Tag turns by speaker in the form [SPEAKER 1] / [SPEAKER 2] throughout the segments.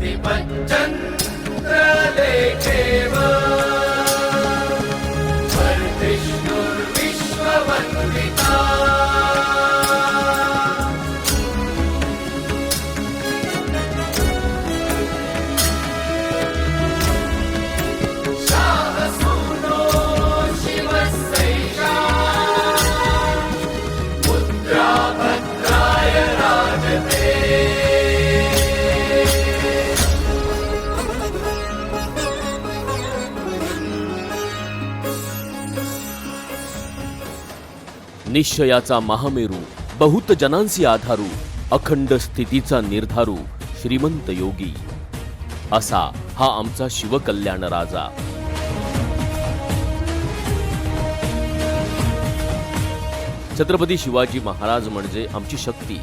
[SPEAKER 1] दीपच्चन्द्रलेखेव
[SPEAKER 2] निश्चयाचा महामेरू बहुत जनांसी आधारू अखंड स्थितीचा निर्धारू श्रीमंत योगी. असा हा आमचा शिवकल्याण राजा. छत्रपती शिवाजी महाराज म्हणजे आमची शक्ती.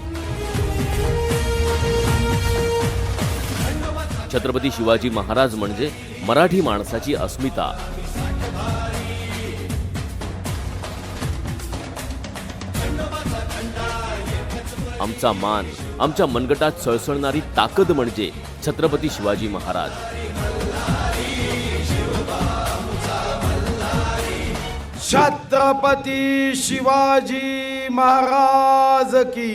[SPEAKER 2] छत्रपती शिवाजी महाराज म्हणजे मराठी माणसाची अस्मिता. आमचा मान आमच्या मनगटात सळसळणारी ताकद म्हणजे छत्रपती शिवाजी महाराज.
[SPEAKER 3] छत्रपती शिवाजी महाराज की.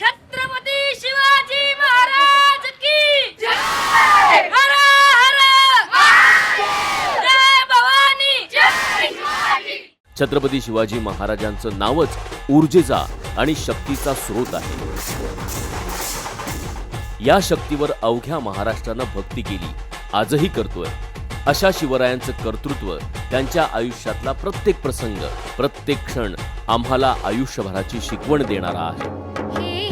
[SPEAKER 4] छत्रपती शिवाजी महाराज की जय हर हर जय भवानी जय शिवाजी
[SPEAKER 2] छत्रपती शिवाजी महाराजांचं नावच ऊर्जेचा आणि शक्तीचा स्रोत आहे. या शक्तीवर अवघ्या महाराष्ट्रानं भक्ती केली. आजही करतोय. अशा शिवरायांचं कर्तृत्व त्यांच्या आयुष्यातला प्रत्येक प्रसंग प्रत्येक क्षण आम्हाला आयुष्यभराची शिकवण देणारा आहे.
[SPEAKER 5] हे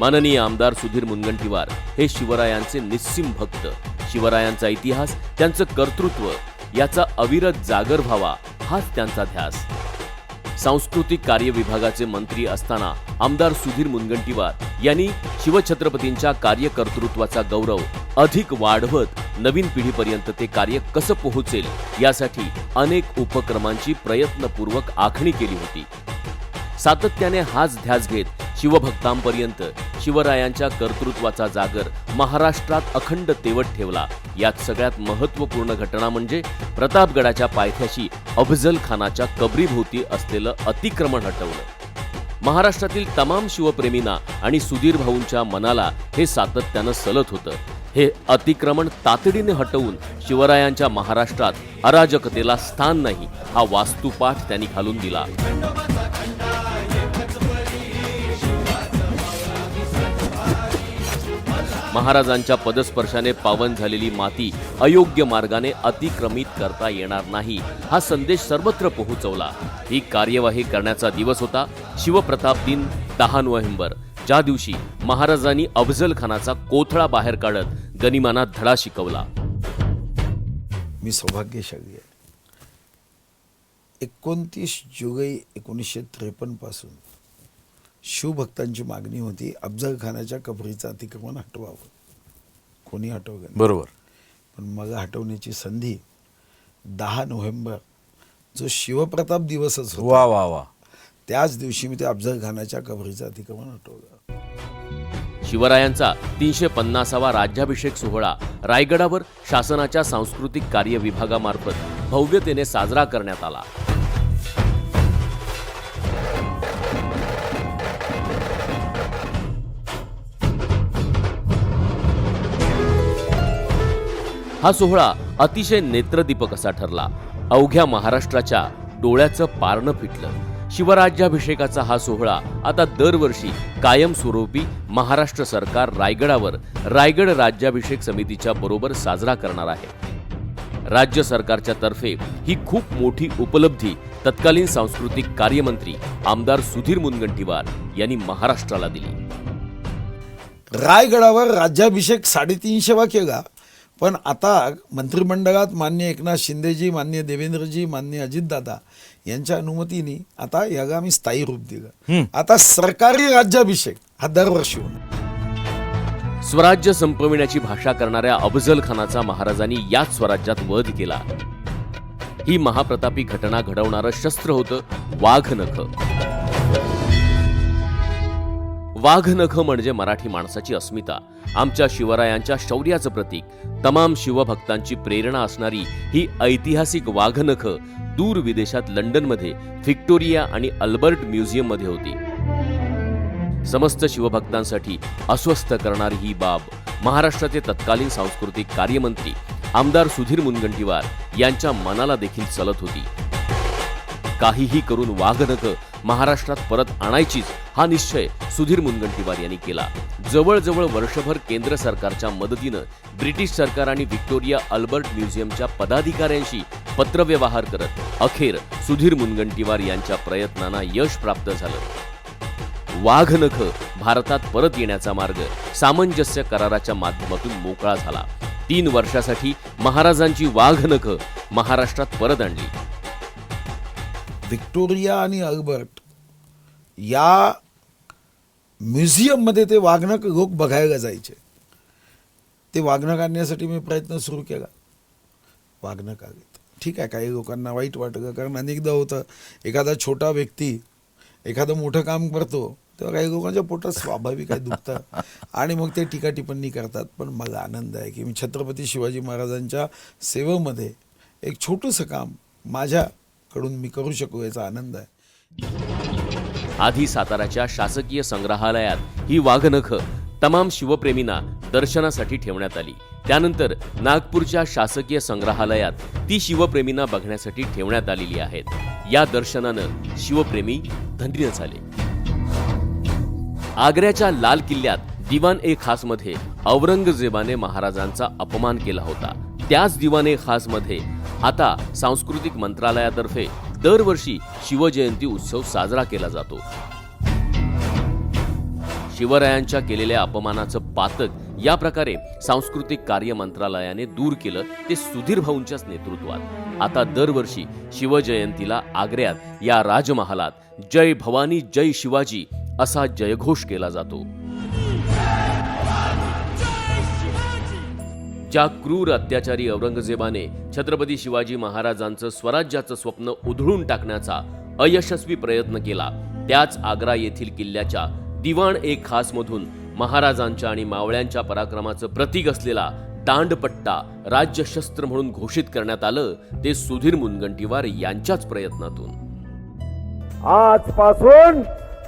[SPEAKER 2] माननीय आमदार सुधीर मुनगंटीवार हे शिवरायांचे निस्सीम भक्त. शिवरायांचा इतिहास त्यांचं कर्तृत्व याचा अविरत जागर व्हावा हाच त्यांचा ध्यास. सांस्कृतिक कार्य विभागाचे मंत्री असताना आमदार सुधीर मुनगंटीवार यांनी शिवछत्रपतींच्या कार्यकर्तृत्वाचा गौरव अधिक वाढवत नवीन पिढीपर्यंत ते कार्य कसं पोहोचेल यासाठी अनेक उपक्रमांची प्रयत्नपूर्वक आखणी केली होती. सातत्याने हाच ध्यास घेत शिवभक्तांपर्यंत शिवरायांच्या कर्तृत्वाचा जागर महाराष्ट्रात अखंड तेवत ठेवला. यात सगळ्यात महत्त्वपूर्ण घटना म्हणजे प्रतापगडाच्या पायथ्याशी अफजल खानाच्या कबरीभोवती असलेलं अतिक्रमण हटवलं महाराष्ट्रातील तमाम शिवप्रेमींना आणि सुधीर भाऊंच्या मनाला हे सातत्यानं सलत होतं. हे अतिक्रमण तातडीने हटवून शिवरायांच्या महाराष्ट्रात अराजकतेला स्थान नाही हा वास्तुपाठ त्यांनी घालून दिला. महाराजांच्या पदस्पर्शाने पावन झालेली माती अयोग्य मार्गाने अतिक्रमित करता येणार नाही. हा संदेश सर्वत्र पोहोचवला. ही कार्यवाही करण्याचा दिवस होता. शिवप्रताप दिन दहा नोव्हेंबर. ज्या दिवशी महाराजांनी अफजल खानाचा कोथळा बाहेर काढत गनिमाना धडा शिकवला.
[SPEAKER 3] मी सौभाग्यशाली आहे. एकोणतीस जुलै एकोणीसशे त्रेपन्नपासून शिवभक्तांची मागणी होती अफजल खानाच्या कबरीचं अतिक्रमण हटवावं? कोणी हटवलं नाही.
[SPEAKER 6] बरोबर.
[SPEAKER 3] पण मग हटवण्याची संधी दहा नोव्हेंबर जो शिवप्रताप दिवसच होता
[SPEAKER 6] वा वा वा.
[SPEAKER 3] त्याच दिवशी मी ते अफजल खानाच्या कबरीचं अतिक्रमण हटवलं?
[SPEAKER 2] शिवरायांचा तीनशे पन्नासावा राज्याभिषेक सोहळा रायगडावर शासनाच्या सांस्कृतिक कार्य विभागामार्फत भव्यतेने साजरा करण्यात आला. हा सोहळा अतिशय नेत्रदीपक असा ठरला. अवघ्या महाराष्ट्राच्या डोळ्याचं पारणं फिटलं. शिवराज्याभिषेकाचा हा सोहळा आता दरवर्षी कायमस्वरूपी महाराष्ट्र सरकार रायगडावर रायगड राज्याभिषेक समितीच्या बरोबर साजरा करणार आहे. राज्य सरकारच्या तर्फे ही खूप मोठी उपलब्धी तत्कालीन सांस्कृतिक कार्यमंत्री आमदार सुधीर मुनगंटीवार यांनी महाराष्ट्राला दिली.
[SPEAKER 3] रायगडावर राज्याभिषेक साडेतीनशेवा केला. पण आता मंत्रिमंडळात मान्य एकनाथ शिंदेजी मान्य देवेंद्रजी मान्य अजितदादा यांच्या अनुमतीने आता याला आम्ही स्थायी रूप दिलं. आता सरकारी राज्याभिषेक हा दरवर्षी होणार.
[SPEAKER 2] स्वराज्य संपविण्याची भाषा करणाऱ्या अफजल खानाचा महाराजांनी याच स्वराज्यात वध केला. ही महाप्रतापी घटना घडवणारं शस्त्र होतं वाघ नख वाघनख म्हणजे मराठी माणसाची अस्मिता आमच्या शिवरायांच्या शौर्याचं प्रतीक तमाम शिवभक्तांची प्रेरणा असणारी ही ऐतिहासिक वाघनख दूर विदेशात लंडनमध्ये व्हिक्टोरिया आणि अल्बर्ट म्युझियममध्ये होती. समस्त शिवभक्तांसाठी अस्वस्थ करणारी ही बाब महाराष्ट्राचे तत्कालीन सांस्कृतिक कार्यमंत्री आमदार सुधीर मुनगंटीवार यांच्या मनाला देखील चलत होती. काहीही करून वाघनख महाराष्ट्रात परत आणायचीच हा निश्चय सुधीर मुनगंटीवार यांनी केला. जवळजवळ वर्षभर केंद्र सरकारच्या मदतीनं ब्रिटिश सरकार आणि व्हिक्टोरिया अल्बर्ट म्युझियमच्या पदाधिकाऱ्यांशी पत्रव्यवहार करत अखेर सुधीर मुनगंटीवार यांच्या प्रयत्नांना यश प्राप्त झालं. वाघनख भारतात परत येण्याचा मार्ग सामंजस्य कराराच्या माध्यमातून मोकळा झाला. तीन वर्षासाठी महाराजांची वाघनख महाराष्ट्रात परत आणली.
[SPEAKER 3] व्हिक्टोरिया आणि अल्बर्ट या म्युझियममध्ये ते वाघनक लोक बघायला जायचे. ते वाघनक आणण्यासाठी मी प्रयत्न सुरू केला. वाघनक आलेत ठीक आहे काही लोकांना वाईट वाटलं कारण अनेकदा होतं एखादा छोटा व्यक्ती एखादं मोठं काम करतो तेव्हा काही लोकांच्या पोटात स्वाभाविक आहे दुखतं आणि मग ते टीका टिप्पणी करतात. पण मला आनंद आहे की मी छत्रपती शिवाजी महाराजांच्या सेवेमध्ये एक छोटंसं काम कडून मी करू शकू याचा आनंद आहे.
[SPEAKER 2] आधी साताराच्या शासकीय संग्रहालयात ही वाघनख तमाम शिवप्रेमींना दर्शनासाठी ठेवण्यात आली. त्यानंतर नागपूरच्या शासकीय संग्रहालयात ती शिवप्रेमींना बघण्यासाठी ठेवण्यात आलेली आहेत. या दर्शनानं शिवप्रेमी धन्य झाले. आग्र्याच्या लाल किल्ल्यात दिवान ए खासमध्ये औरंगजेबाने महाराजांचा अपमान केला होता. त्याच दिवान ए खासमध्ये आता सांस्कृतिक मंत्रालयातर्फे दरवर्षी शिवजयंती उत्सव साजरा केला जातो. शिवरायांच्या केलेल्या अपमानाचं पातक या प्रकारे सांस्कृतिक कार्य मंत्रालयाने दूर केलं ते सुधीर भाऊंच्याच नेतृत्वात. आता दरवर्षी शिवजयंतीला आग्र्यात या राजमहालात जय भवानी जय शिवाजी असा जयघोष केला जातो. ज्या क्रूर अत्याचारी औरंगजेबाने छत्रपती शिवाजी महाराजांचं स्वराज्याचं स्वप्न उधळून टाकण्याचा अयशस्वी प्रयत्न केला त्याच आग्रा येथील किल्ल्याच्या दिवाण एक खास मधून महाराजांच्या आणि मावळ्यांच्या पराक्रमाचं प्रतीक असलेला दांडपट्टा राज्यशस्त्र म्हणून घोषित करण्यात आलं ते सुधीर मुनगंटीवार यांच्याच प्रयत्नातून.
[SPEAKER 6] आजपासून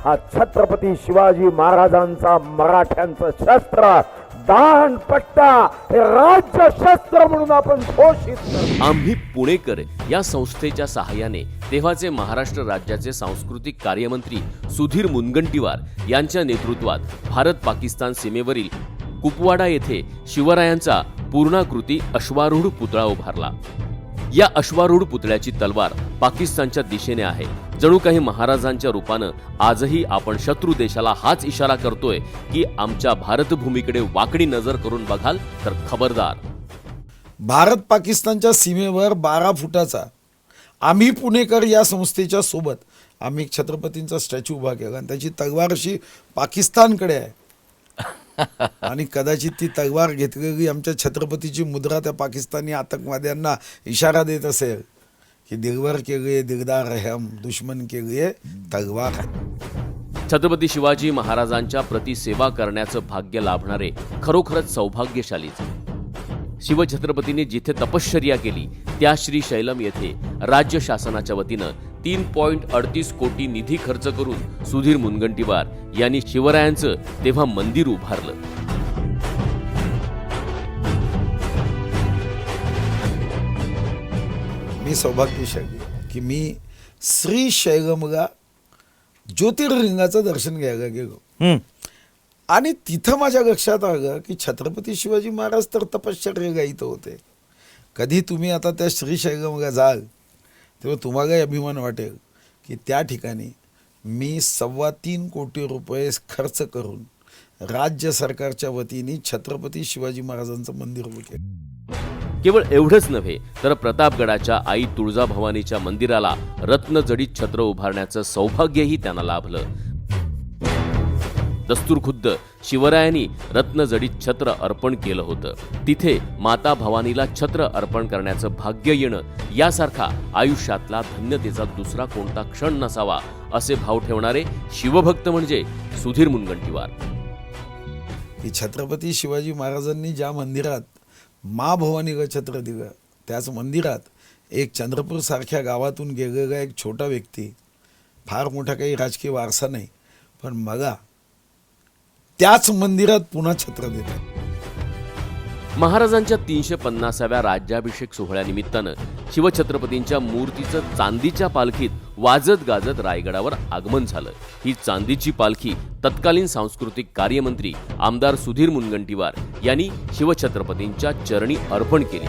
[SPEAKER 6] हा छत्रपती शिवाजी महाराजांचा मराठ्यांचं शस्त्र दान पट्टा हे राज्य शस्त्र म्हणून आपण घोषित
[SPEAKER 2] आम्ही पुणेकर या संस्थेच्या सहाय्याने तेव्हाचे महाराष्ट्र राज्याचे सांस्कृतिक कार्यमंत्री सुधीर मुनगंटीवार यांच्या नेतृत्वात भारत पाकिस्तान सीमेवरील कुपवाडा येथे शिवरायांचा पूर्णाकृती अश्वारूढ पुतळा उभारला. या अश्वारूढ पुतळ्याची तलवार पाकिस्तानच्या दिशेने आहे. जणू काही महाराजांच्या रूपानं आजही आपण शत्रू देशाला हाच इशारा करतोय की आमच्या भारतभूमीकडे वाकडी नजर करून बघाल तर खबरदार.
[SPEAKER 3] भारत पाकिस्तानच्या सीमेवर बारा फुटाचा आम्ही पुणेकर या संस्थेच्या सोबत आम्ही एक छत्रपतींचा स्टॅच्यू उभा केला आणि त्याची तलवार अशी पाकिस्तानकडे आहे. आणि कदाचित ती तलवार घेतलेली आमच्या छत्रपतीची मुद्रा त्या पाकिस्तानी आतंकवाद्यांना इशारा देत असेल. की दिलवर के लिए दिलदार रहम दुश्मन के लिए तलवार
[SPEAKER 2] छत्रपती शिवाजी महाराजांच्या प्रति सेवा करण्याचं भाग्य लाभणारे खरोखरच सौभाग्यशालीच शिवछत्रपतींनी जिथे तपश्चर्या केली त्या श्री शैलम येथे राज्य शासनाच्या वतीनं तीन पॉइंट अडतीस कोटी निधी खर्च करून सुधीर मुनगंटीवार यांनी शिवरायांचं तेव्हा मंदिर उभारलं.
[SPEAKER 3] मी सौभाग्यशाली की मी श्री शैलमला ज्योतिर्लिंगाचं दर्शन घ्यायला गेलो. आणि तिथं माझ्या लक्षात आलं की छत्रपती शिवाजी महाराज तर तपश्चर्येला इथं होते. कधी तुम्ही आता त्या श्री शैलमला जाल तेव्हा तुम्हालाही अभिमान वाटेल की त्या ठिकाणी मी सव्वा तीन कोटी रुपये खर्च करून राज्य सरकारच्या वतीने छत्रपती शिवाजी महाराजांचं मंदिर उभं केलं.
[SPEAKER 2] केवळ एवढंच नव्हे तर प्रतापगडाच्या आई तुळजाभवानीच्या मंदिराला रत्नजडीत छत्र उभारण्याचं सौभाग्यही त्यांना लाभलं. दस्तूरखुद्द शिवरायांनी रत्नजडीत छत्र अर्पण केलं होतं. तिथे माता भवानीला छत्र अर्पण करण्याचं भाग्य येणं यासारखा आयुष्यातला धन्यतेचा दुसरा कोणता क्षण नसावा असे भाव ठेवणारे शिवभक्त म्हणजे सुधीर मुनगंटीवार.
[SPEAKER 3] छत्रपती शिवाजी महाराजांनी ज्या मंदिरात मा भवानी ग छत्र त्याच मंदिरात एक चंद्रपूरसारख्या गावातून गेलेला एक छोटा व्यक्ती. फार मोठा काही राजकीय वारसा नाही पण मगा त्याच मंदिरात पुन्हा छत्र देतात
[SPEAKER 2] महाराजांच्या तीनशे पन्नासाव्या राज्याभिषेक सोहळ्यानिमित्तानं शिवछत्रपतींच्या मूर्तीचं चांदीच्या पालखीत वाजत गाजत रायगडावर आगमन झालं. ही चांदीची पालखी तत्कालीन सांस्कृतिक कार्यमंत्री आमदार सुधीर मुनगंटीवार यांनी शिवछत्रपतींच्या चरणी अर्पण केली.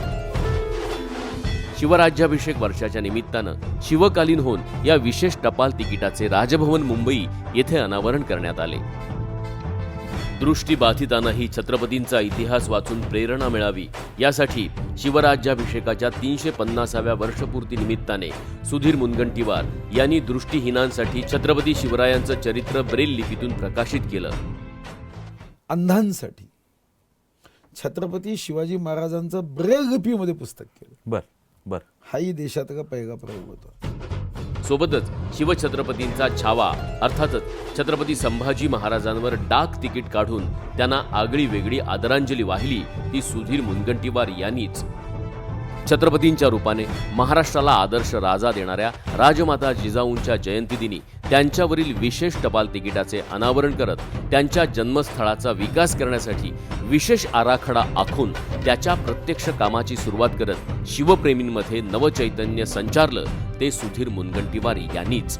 [SPEAKER 2] शिवराज्याभिषेक वर्षाच्या निमित्तानं शिवकालीन होऊन या विशेष टपाल तिकिटाचे राजभवन मुंबई येथे अनावरण करण्यात आले. दृष्टीबाधितांनाही छत्रपतींचा इतिहास वाचून प्रेरणा मिळावी यासाठी शिवराज्याभिषेकाच्या तीनशे पन्नासाव्या वर्षपूर्ती निमित्ताने सुधीर मुनगंटीवार यांनी दृष्टीहीनांसाठी छत्रपती शिवरायांचं चरित्र ब्रेल लिपीतून प्रकाशित केलं.
[SPEAKER 3] अंधांसाठी. छत्रपती शिवाजी महाराजांचं ब्रेल लिपीमध्ये पुस्तक केलं.
[SPEAKER 7] बर बर.
[SPEAKER 3] हाही देशातला पहिला प्रयोग होता?
[SPEAKER 2] सोबतच शिवछत्रपतींचा छावा अर्थातच छत्रपती संभाजी महाराजांवर डाक तिकीट काढून त्यांना आगळी वेगळी आदरांजली वाहिली ती सुधीर मुनगंटीवार यांनीच. छत्रपतींच्या रूपाने महाराष्ट्राला आदर्श राजा देणाऱ्या राजमाता जिजाऊंच्या जयंतीदिनी त्यांच्यावरील विशेष टपाल तिकिटाचे अनावरण करत त्यांच्या जन्मस्थळाचा विकास करण्यासाठी विशेष आराखडा आखून त्याच्या प्रत्यक्ष कामाची सुरुवात करत शिवप्रेमींमध्ये नवचैतन्य संचारलं ते सुधीर मुनगंटीवार यांनीच.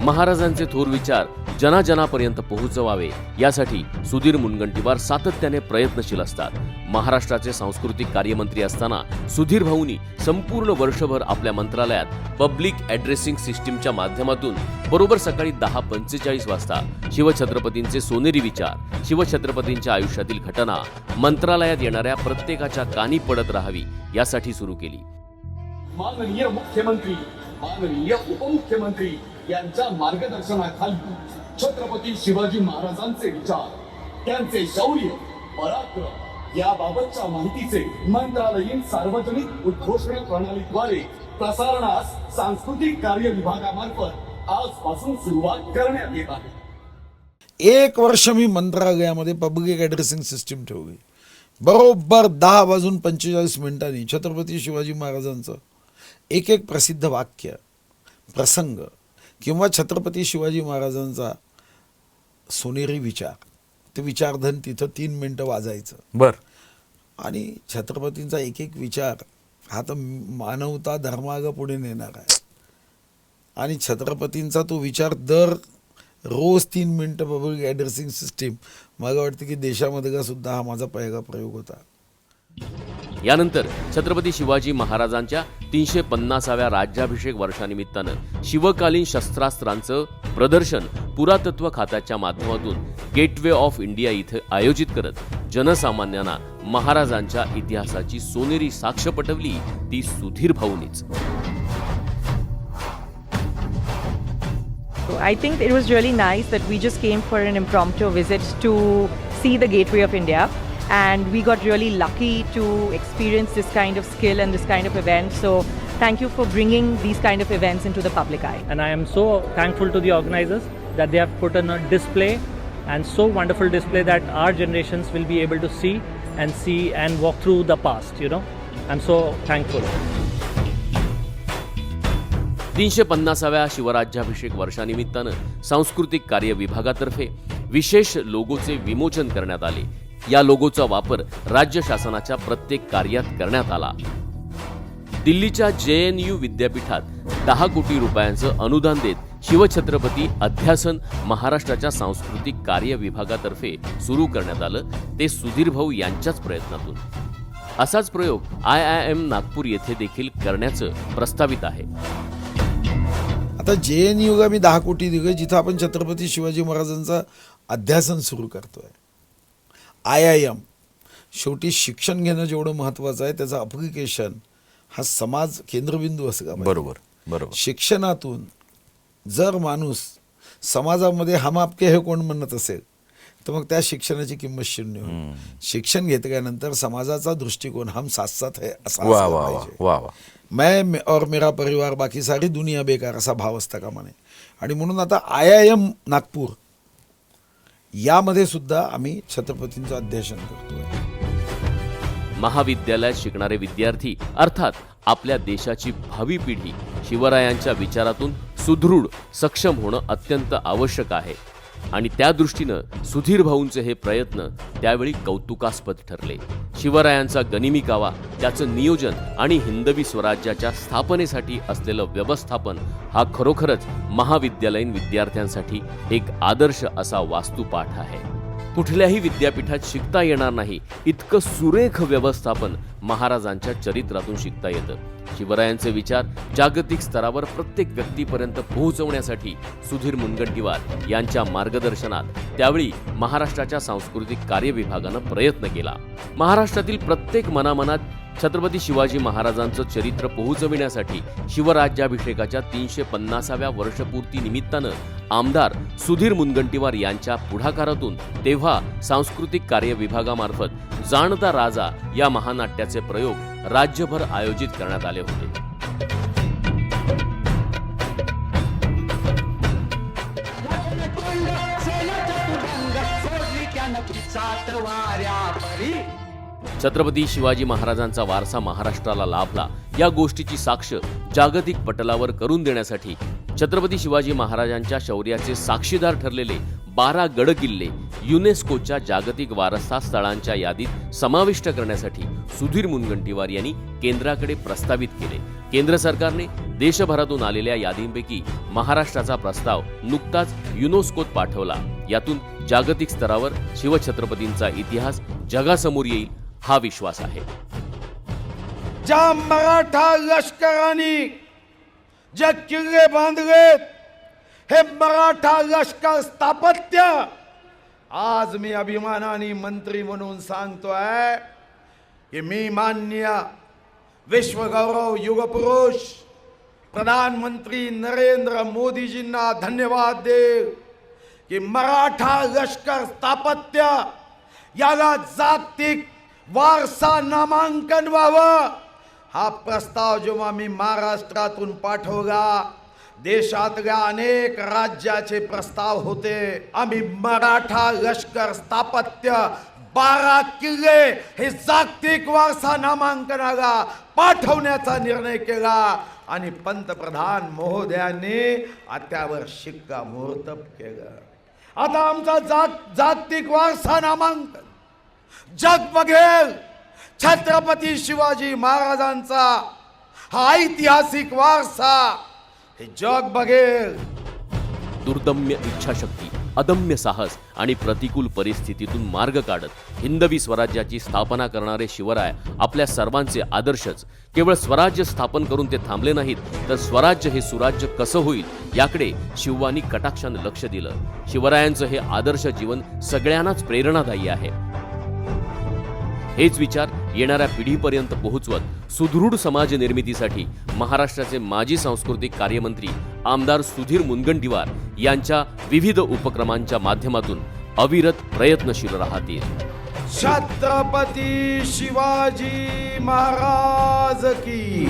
[SPEAKER 2] महाराजांचे थोर विचार जनाजनापर्यंत पोहोचवावे. यासाठी सुधीर मुनगंटीवार सातत्याने प्रयत्नशील असतात. महाराष्ट्राचे सांस्कृतिक कार्यमंत्री असताना सुधीर भाऊनी संपूर्ण वर्षभर आपल्या मंत्रालयात पब्लिक ॲड्रेसिंग सिस्टीमच्या माध्यमातून बरोबर सकाळी दहा पंचेचाळीस वाजता शिवछत्रपतींचे सोनेरी विचार शिवछत्रपतींच्या आयुष्यातील घटना मंत्रालयात येणाऱ्या प्रत्येकाच्या कानी पडत राहावी यासाठी सुरू केली.
[SPEAKER 8] माननीय मुख्यमंत्री माननीय उपमुख्यमंत्री यांच्या मार्गदर्शनाखाली छत्रपती शिवाजी महाराजांचे विचार त्यांचे शौर्य पराक्रम याबाबतच्या माहितीचे मंत्रालयीन सार्वजनिक उद्घोषणा प्रणालीद्वारे प्रसारणास सांस्कृतिक कार्य विभागामार्फत आजपासून सुरुवात करण्यात येत आहे.
[SPEAKER 3] एक वर्ष मी मंत्रालयामध्ये पब्लिक ॲड्रेसिंग सिस्टीम ठेवली. बरोबर दहा वाजून पंचेचाळीस मिनिटांनी छत्रपती शिवाजी महाराजांचं एक एक प्रसिद्ध वाक्य प्रसंग किंवा छत्रपती शिवाजी महाराजांचा सोनेरी विचार. ते विचारधन तिथं तीन मिनटं वाजायचं.
[SPEAKER 7] बर.
[SPEAKER 3] आणि छत्रपतींचा एक एक विचार हा तर मानवता धर्माग पुढे नेणार आहे. आणि छत्रपतींचा तो विचार दर रोज तीन मिनटं पब्लिक ॲड्रेसिंग सिस्टीम. मला वाटतं की देशामधला सुद्धा हा माझा पहिला प्रयोग होता.
[SPEAKER 2] यानंतर छत्रपती शिवाजी महाराजांच्या तीनशे पन्नासाव्या राज्याभिषेक वर्षानिमित्तानं शिवकालीन शस्त्रास्त्रांचं प्रदर्शन पुरातत्व खात्याच्या माध्यमातून गेटवे ऑफ इंडिया इथं आयोजित करत जनसामान्यांना महाराजांच्या इतिहासाची सोनेरी साक्ष पटवली ती Sudhir भाऊनीच
[SPEAKER 9] I think it was really nice that we just came for an impromptu visit to see the Gateway of India. And we got really lucky to experience this kind of skill and this kind of event. So thank you for bringing these kind of events into the public eye.
[SPEAKER 10] and I am so thankful to the organizers that they have put on a display and so wonderful display that our generations will be able to see and see and walk through the past you know i'm so thankful
[SPEAKER 2] तीनशे पन्नासाव्या शिवराज्याभिषेक वर्षानिमित्तानं सांस्कृतिक कार्य विभागातर्फे विशेष लोगोचे विमोचन करण्यात आले या लोगोचा वापर राज्य शासनाच्या प्रत्येक कार्यात करण्यात आला. दिल्लीच्या जे एन यू विद्यापीठात दहा कोटी रुपयांचं अनुदान देत शिवछत्रपती अध्यासन महाराष्ट्राच्या सांस्कृतिक कार्य विभागातर्फे सुरू करण्यात आलं ते सुधीर भाऊ यांच्याच प्रयत्नातून. असाच प्रयोग आय आय एम नागपूर येथे देखील करण्याचं प्रस्तावित आहे.
[SPEAKER 3] आता जे एन युगा मी दहा कोटी दिले जिथं आपण छत्रपती शिवाजी महाराजांचा अध्यासन सुरू करतोय. I I M. शेवटी शिक्षण घेणं जेवढं महत्त्वाचं आहे त्याचं अप्लिकेशन हा समाज केंद्रबिंदू असला पाहिजे.
[SPEAKER 7] बरोबर बरोबर.
[SPEAKER 3] शिक्षणातून जर माणूस समाजामध्ये हम आपके हे कोण म्हणत असेल तर मग त्या शिक्षणाची किंमत शून्य होईल. शिक्षण घेतल्यानंतर समाजाचा दृष्टिकोन हम साथ साथ है असा असला पाहिजे. मे- और मेरा परिवार बाकी सारी दुनिया बेकार असा भाव असता कामा नये आणि म्हणून आता आय आय एम नागपूर यामध्ये सुद्धा आम्ही छत्रपतींचं अध्ययन करतोय.
[SPEAKER 2] महाविद्यालयात शिकणारे विद्यार्थी अर्थात आपल्या देशाची भावी पिढी शिवरायांच्या विचारातून सुदृढ सक्षम होणं अत्यंत आवश्यक आहे. आणि त्या दृष्टीनं सुधीर भाऊंचे हे प्रयत्न त्यावेळी कौतुकास्पद ठरले. शिवरायांचा गनिमी कावा त्याचं नियोजन आणि हिंदवी स्वराज्याच्या स्थापनेसाठी असलेलं व्यवस्थापन हा खरोखरच महाविद्यालयीन विद्यार्थ्यांसाठी एक आदर्श असा वास्तुपाठ आहे. कुठल्याही विद्यापीठात शिकता येणार नाही. इतकं सुरेख व्यवस्थापन महाराजांच्या चरित्रातून शिकता येतं. शिवरायांचे विचार जागतिक स्तरावर प्रत्येक व्यक्तीपर्यंत पोहोचवण्यासाठी सुधीर मुनगंटीवार यांच्या मार्गदर्शनात त्यावेळी महाराष्ट्राच्या सांस्कृतिक कार्य विभागानं प्रयत्न केला. महाराष्ट्रातील प्रत्येक मनामनात छत्रपती शिवाजी महाराजांचं चरित्र पोहोचविण्यासाठी शिवराज्याभिषेकाच्या तीनशे पन्नासाव्या वर्षपूर्ती निमित्तानं आमदार सुधीर मुनगंटीवार यांच्या पुढाकारातून तेव्हा सांस्कृतिक कार्य विभागामार्फत जाणता राजा या महानाट्याचे प्रयोग राज्यभर आयोजित करण्यात आले होते. छत्रपती शिवाजी महाराजांचा वारसा महाराष्ट्राला लाभला. या गोष्टीची साक्ष जागतिक पटलावर करून देण्यासाठी छत्रपती शिवाजी महाराजांच्या शौर्याचे साक्षीदार ठरलेले बारा गड किल्ले युनेस्कोच्या जागतिक वारसा स्थळांच्या यादीत समाविष्ट करण्यासाठी सुधीर मुनगंटीवार यांनी केंद्राकडे प्रस्तावित केले. केंद्र सरकारने देशभरातून आलेल्या यादींपैकी महाराष्ट्राचा प्रस्ताव नुकताच युनेस्कोत पाठवला. यातून जागतिक स्तरावर शिवछत्रपतींचा इतिहास जगासमोर येईल हा विश्वास आहे.
[SPEAKER 3] ज्या मराठा लष्कराने जे किल्ले बांधलेत हे मराठा लष्कर स्थापत्य आज मी अभिमानाने मंत्री म्हणून सांगतोय की मी मान्य विश्वगौरव युगपुरुष प्रधानमंत्री नरेंद्र मोदीजींना धन्यवाद दे की मराठा लष्कर स्थापत्य याला जागतिक वारसा नामांकन व्हावं. हा प्रस्ताव जेव्हा मी महाराष्ट्रातून पाठवला देशातल्या अनेक राज्याचे प्रस्ताव होते. आम्ही मराठा लष्कर स्थापत्य बारा किल्ले हे जागतिक वारसा नामांकनाला पाठवण्याचा निर्णय केला. आणि पंतप्रधान महोदयांनी त्यावर मुहूर्त केलं. आता आमचा जाग जागतिक वारसा नामांकन जग बघेल. छत्रपती शिवाजी महाराजांचा हा ऐतिहासिक वारसा हे जग बघेल.
[SPEAKER 2] दुर्दम्य इच्छाशक्ती अदम्य साहस आणि प्रतिकूल परिस्थितीतून मार्ग काढत हिंदवी स्वराज्याची स्थापना करणारे शिवराय आपल्या सर्वांचे आदर्शच. केवळ स्वराज्य स्थापन करून ते थांबले नाहीत तर स्वराज्य हे सुराज्य कसं होईल याकडे शिववानी कटाक्षानं लक्ष दिलं. शिवरायांचं हे आदर्श जीवन सगळ्यांनाच प्रेरणादायी आहे. हेच विचार येणाऱ्या पिढीपर्यंत पोहोचवत सुदृढ समाज निर्मितीसाठी महाराष्ट्राचे माजी सांस्कृतिक कार्यमंत्री आमदार सुधीर मुनगंटीवार यांच्या विविध उपक्रमांच्या माध्यमातून अविरत प्रयत्नशील राहतील.
[SPEAKER 3] छत्रपती शिवाजी महाराज की